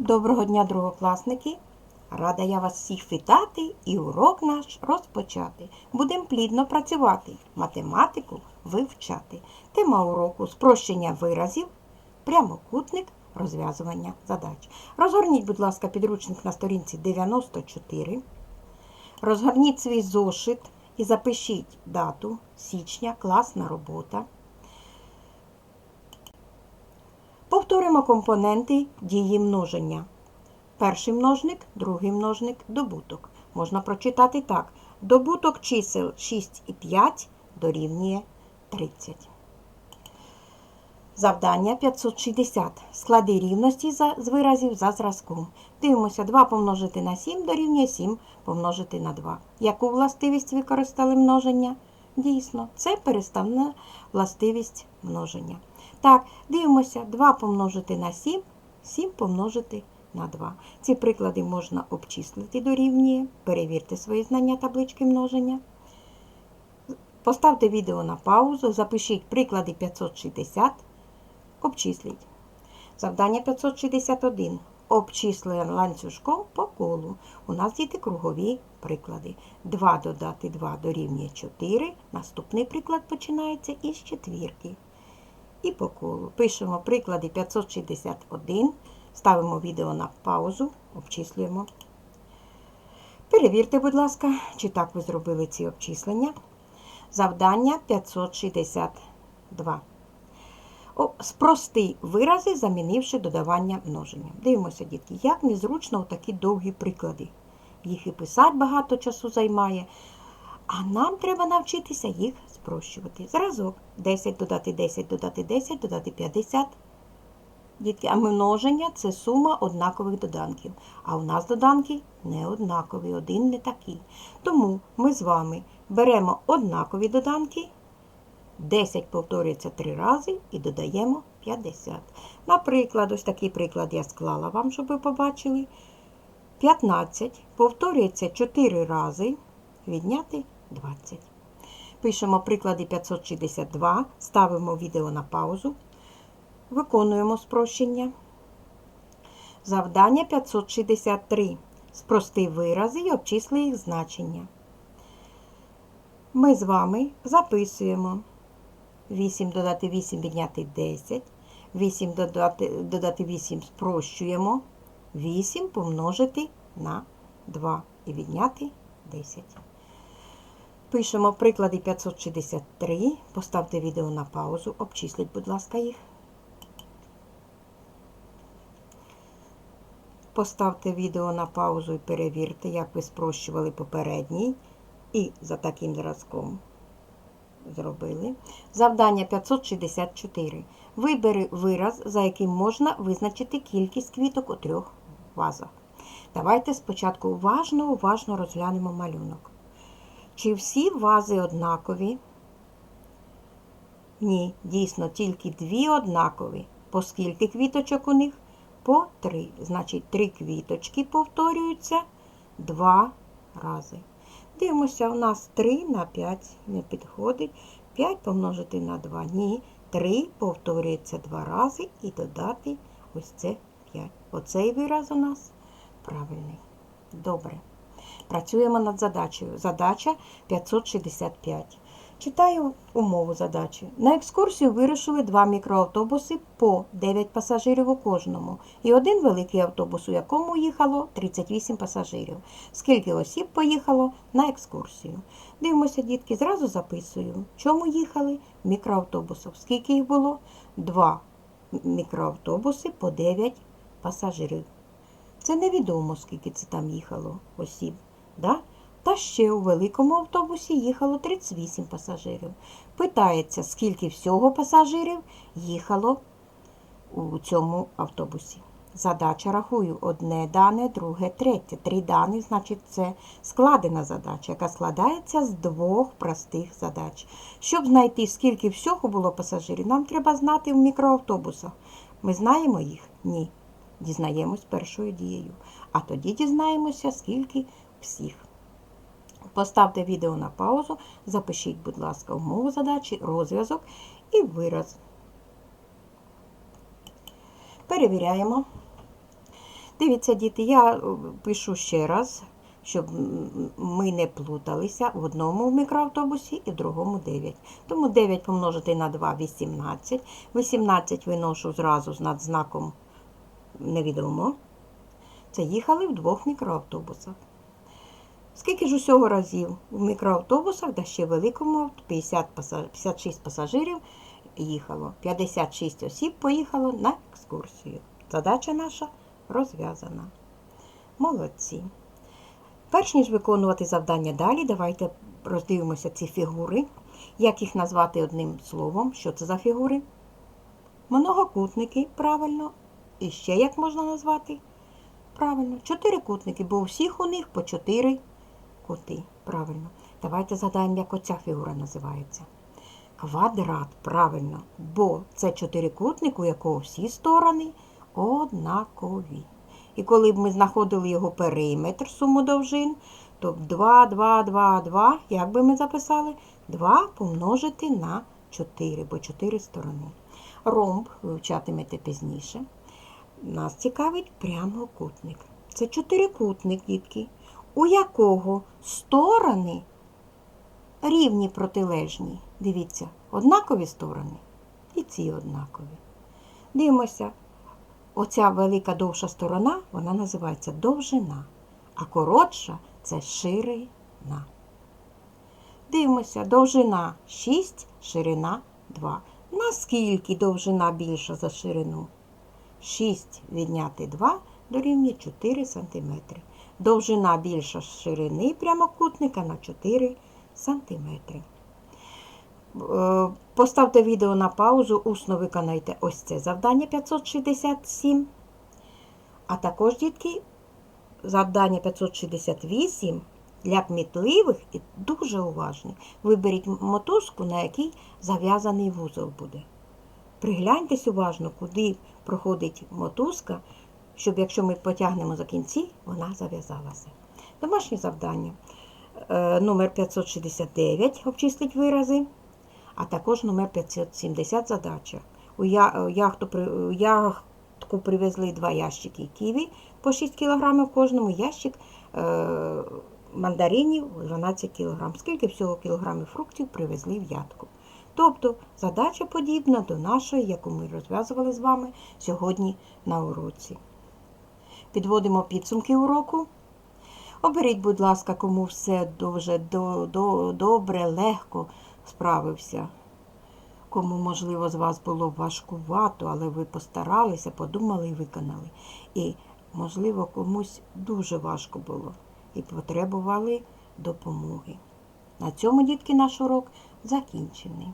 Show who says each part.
Speaker 1: Доброго дня, другокласники! Рада я вас всіх вітати і урок наш розпочати. Будемо плідно працювати, математику вивчати. Тема уроку спрощення виразів, прямокутник, розв'язування задач. Розгорніть, будь ласка, підручник на сторінці 94. Розгорніть свій зошит і запишіть дату січня, класна робота. Повторимо компоненти дії множення. Перший множник, другий множник, добуток. Можна прочитати так. Добуток чисел 6 і 5 дорівнює 30. Завдання 560. Склади рівності за, з виразів за зразком. Дивимося, 2 помножити на 7 дорівнює 7 помножити на 2. Яку властивість використали множення? Дійсно, це переставна властивість множення. Так, дивимося, 2 помножити на 7, 7 помножити на 2. Ці приклади можна обчислити дорівнює. Перевірте свої знання таблички множення. Поставте відео на паузу, запишіть приклади 560, обчисліть. Завдання 561. Обчислення ланцюжком по колу. У нас діти кругові приклади. 2 додати 2 дорівнює 4. Наступний приклад починається із четвірки. І по колу. Пишемо приклади 561. Ставимо відео на паузу, обчислюємо. Перевірте, будь ласка, чи так ви зробили ці обчислення. Завдання 562. О, Спрости вирази, замінивши додавання множення. Дивимося, дітки, як незручно такі довгі приклади. Їх і писати багато часу займає. А нам треба навчитися їх спрощувати. Зразок 10 додати 10, додати 10, додати 50. Дітки, а множення це сума однакових доданків. А у нас доданки не однакові, один не такий. Тому ми з вами беремо однакові доданки. 10 повторюється 3 рази і додаємо 50. Наприклад, ось такий приклад я склала вам, щоб ви побачили. 15 повторюється 4 рази, відняти 20. Пишемо приклади 562, ставимо відео на паузу, виконуємо спрощення. Завдання 563. Спрости вирази і обчисли їх значення. Ми з вами записуємо 8 додати 8 відняти 10. 8 додати, додати 8 спрощуємо. 8 помножити на 2 і відняти 10. Пишемо приклади 563. Поставте відео на паузу. Обчисліть, будь ласка, їх. Поставте відео на паузу і перевірте, як ви спрощували попередній. І за таким зразком зробили. Завдання 564. Вибери вираз, за яким можна визначити кількість квіток у трьох вазах. Давайте спочатку уважно, уважно розглянемо малюнок. Чи всі вази однакові? Ні, дійсно, тільки дві однакові. По скільки квіточок у них? По три. Значить, три квіточки повторюються два рази. Дивимося, у нас 3 на 5 не підходить. 5 помножити на 2. Ні. 3 повторюється два рази і додати ось це 5. Оцей вираз у нас правильний. Добре. Працюємо над задачею. Задача 565. Читаю умову задачі. На екскурсію вирушили два мікроавтобуси по 9 пасажирів у кожному. І один великий автобус, у якому їхало 38 пасажирів. Скільки осіб поїхало на екскурсію? Дивимося, дітки, зразу записую. Чому їхали? Мікроавтобусів. Скільки їх було? Два мікроавтобуси по 9 пасажирів. Це невідомо, скільки це там їхало осіб. Да? Та ще у великому автобусі їхало 38 пасажирів. Питається, скільки всього пасажирів їхало у цьому автобусі. Задача рахую одне дане, друге, третє. Три дані, значить, це складена задача, яка складається з двох простих задач. Щоб знайти, скільки всього було пасажирів, нам треба знати в мікроавтобусах. Ми знаємо їх? Ні. Дізнаємось першою дією. А тоді дізнаємося, скільки всіх. Поставте відео на паузу, запишіть, будь ласка, умову задачі, розв'язок і вираз. Перевіряємо. Дивіться, діти, я е, пишу ще раз, щоб ми не плуталися в одному мікроавтобусі і в другому 9. Тому 9 помножити на 2 – 18. 18 виношу зразу з над знаком невідомо. Це їхали в двох мікроавтобусах. Скільки ж усього разів в мікроавтобусах, да ще великому 50 56 пасажирів їхало. 56 осіб поїхало на екскурсію. Задача наша розв'язана. Молодці. Перш ніж виконувати завдання далі, давайте роздивимося ці фігури. Як їх назвати одним словом? Що це за фігури? Многокутники, правильно. І ще як можна назвати? Правильно, чотирикутники, бо у всіх у них по чотири кути. Правильно. Давайте згадаємо, як оця фігура називається. Квадрат, правильно, бо це чотирикутник, у якого всі сторони однакові. І коли б ми знаходили його периметр суму довжин, то 2, 2, 2, 2, як би ми записали? 2 помножити на 4, бо 4 сторони. Ромб вивчатимете пізніше. Нас цікавить прямокутник. Це чотирикутник, дітки, у якого сторони рівні протилежні. Дивіться, однакові сторони і ці однакові. Дивимося, оця велика довша сторона, вона називається довжина, а коротша це ширина. Дивимося, довжина 6, ширина 2. Наскільки довжина більша за ширину? 6 відняти 2 дорівнює 4 см. Довжина більша ширини прямокутника на 4 см. Е, Поставте відео на паузу, усно виконайте ось це завдання 567. А також, дітки, завдання 568 для кмітливих і дуже уважних. Виберіть мотузку, на якій зав'язаний вузол буде. Пригляньтесь уважно, куди проходить мотузка, щоб якщо ми потягнемо за кінці, вона зав'язалася. Домашнє завдання. Е, Номер 569 обчислить вирази, а також номер 570 задача. У е, яхтку привезли два ящики ківі по 6 кг в кожному ящик е, мандаринів 12 кг. Скільки всього кілограмів фруктів привезли в ядку? Тобто задача подібна до нашої, яку ми розв'язували з вами сьогодні на уроці. Підводимо підсумки уроку. Оберіть, будь ласка, кому все дуже до, до, добре, легко справився. Кому, можливо, з вас було важкувато, але ви постаралися, подумали і виконали. І, можливо, комусь дуже важко було і потребували допомоги. На цьому, дітки, наш урок закінчений.